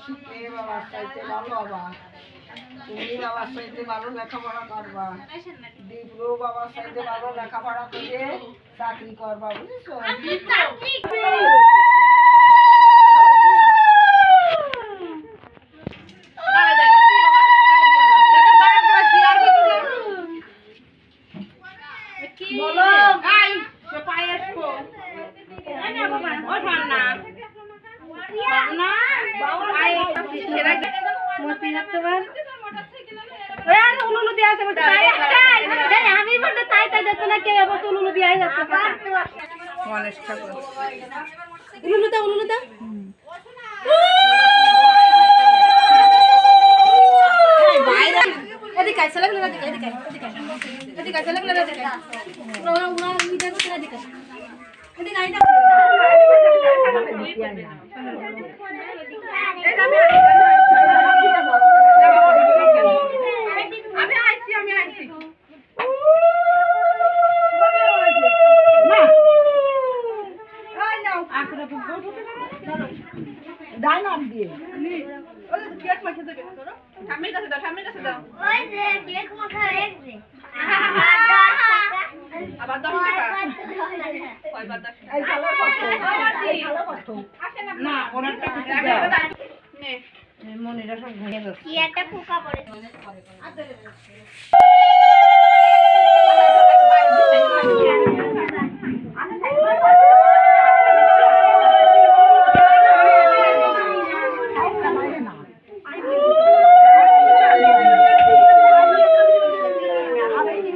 নতুন বাবার চাইতে ভালো বাবা তুমি বাবার চাইতে ভালো লেখাপড়া করবা দীপু বাবার চাইতে ভালো লেখাপড়া করে চাকরি করবা বুঝছ আমি বলতে তাই তাই যাচ্ছে না কে আবার উলুলু দিয়ে যাচ্ছে গণেশ ঠাকুর উলুলুদা উলুলুদা এদিকে আয় এদিকে এদিকে এদিকে। এদিকে আয়, ছেলেগুলো এদিকে ওরা ওরা ইটা করছে এদিকে আয়। এদিকে আয়, আবার দশ টাকা কয়বার দশ টাকা না ওনারটা মনিরা সব ভেঙে গেছে কি একটা পোকা পড়েছে।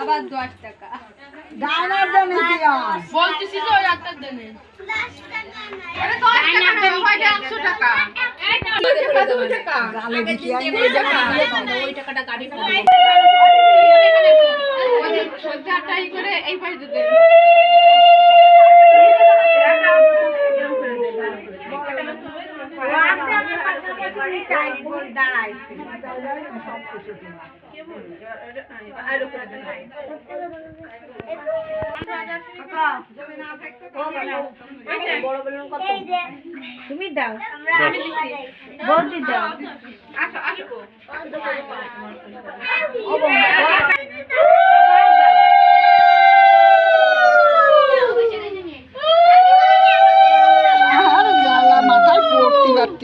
আবার দশ টাকা ডাইনার জন্য দিয়া বলতেছি যে ওই আটটার দেনে আরে দশ টাকা না কয়টা একশো টাকা দুই টাকা গালে দিতে ওই টাকা ওই টাকাটা গাড়ি সন্ধ্যাটাই করে এই পাশে দিতে। তুমি দাও। বৌদি দাও। আসো আসো।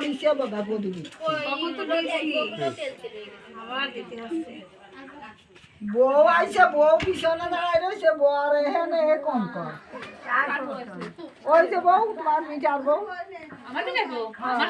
পড়িছে বাবা বদলি বউ আইছে বউ পিছনে দাঁড়াই রয়েছে বর এখানে কম কর। ওই যে বউ তোমার মিটার বউ। আমাদের নেব আমার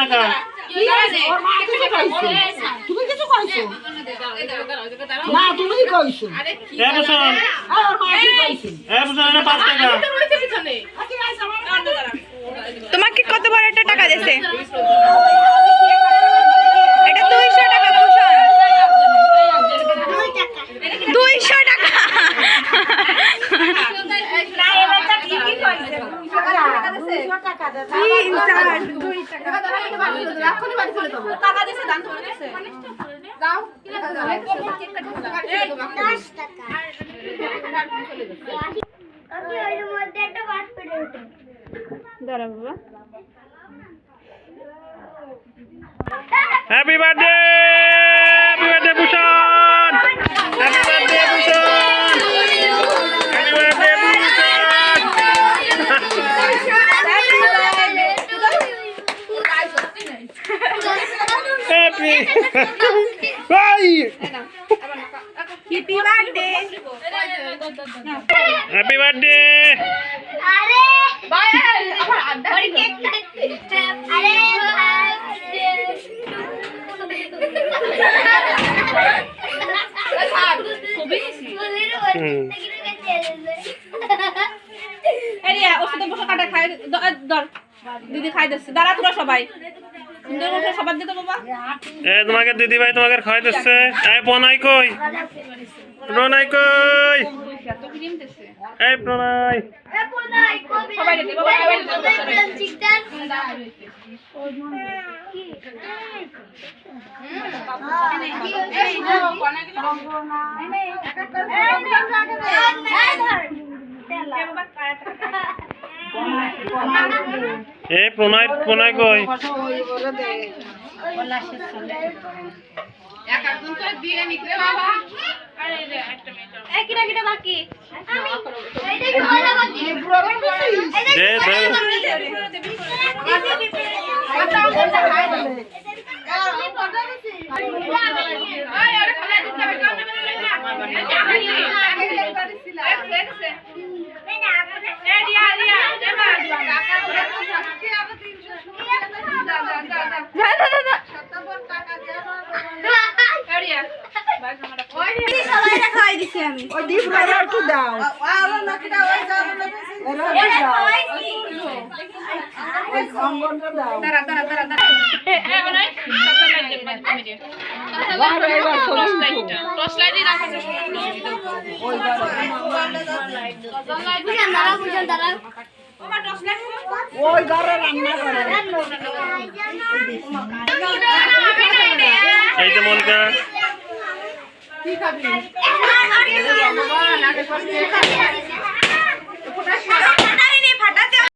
টাকা তুমি কিছু কইছো না তুমি কইছো এ এ এটা পাঁচ তোমাকে কতবার বড় একটা টাকা দিয়েছে এটা দিছে দান তোমার কাছে যাও দাঁড়া বাবা happy birthday happy birthday Bhushan happy birthday Bhushan happy birthday Bhushan happy ভাই happy birthday happy birthday bye ওষুধে বসে কাটা খাই দ- ধর দিদি খাই দিচ্ছে। দাঁড়া তোরা সবাই। সুন্দর দিতে বাবা। এ তোমাকে দিদি ভাই তোমাকে খাওয়াই দিচ্ছে এ প্রণয় কই? প্রণয় কই? এই প্রণয়। সবাই দিতে বাবা সবাই দিতে এ প্রণয় প্রণয় কই কথা ওই বলে দে এক একজন করে দিয়ে নিকলে বাবা এই কিরা কিরা বাকি দে দে আয় আরে খালা দিতে হবে কাম খাই দিছি আমি ওই ডিপ রাজা একটু দাও এরা একটু দাও ওই অঙ্গনটা দাও দাঁড়া দাঁড়া দাঁড়া দাঁড়া বাবা এবার ছবি উঠো। ওই ঘরে রান্না করে। এই যে মনিকা। কি খাবি